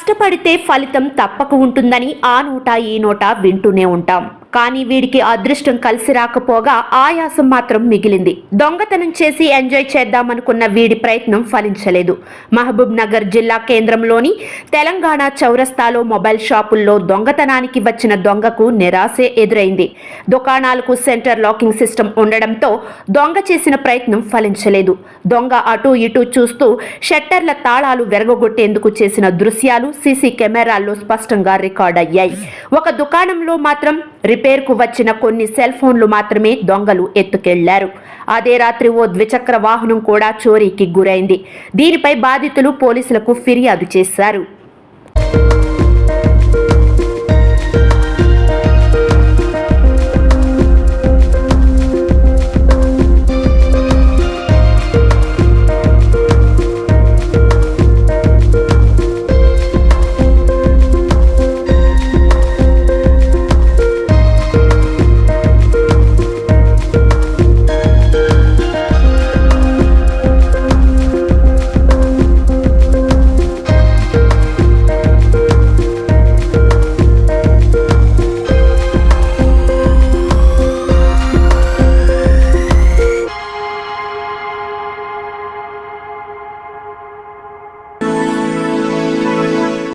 కష్టపడితే ఫలితం తప్పక ఉంటుందని ఆ నోట ఈ నోట వింటూనే ఉంటాం. కానీ వీడికి అదృష్టం కలిసి రాకపోగా ఆయాసం మాత్రం మిగిలింది. దొంగతనం చేసి ఎంజాయ్ చేద్దామనుకున్న వీడి ప్రయత్నం ఫలించలేదు. మహబూబ్ నగర్ జిల్లా కేంద్రంలోని తెలంగాణ చౌరస్తాలో మొబైల్ షాపుల్లో దొంగతనానికి వచ్చిన దొంగకు నిరాశే ఎదురైంది. దుకాణాలకు సెంటర్ లాకింగ్ సిస్టమ్ ఉండడంతో దొంగ చేసిన ప్రయత్నం ఫలించలేదు. దొంగ అటూ ఇటూ చూస్తూ షట్టర్ల తాళాలు వెరగొట్టేందుకు చేసిన దృశ్యాలు సీసీ కెమెరాల్లో స్పష్టంగా రికార్డ్ అయ్యాయి ఒక దుకాణంలో మాత్రం రిపేర్కు వచ్చిన కొన్ని సెల్ ఫోన్లు మాత్రమే దొంగలు ఎత్తుకెళ్ళారు. అదే రాత్రి ఓ ద్విచక్ర వాహనం కూడా చోరీకి గురైంది. దీనిపై బాధితులు పోలీసులకు ఫిర్యాదు చేశారు.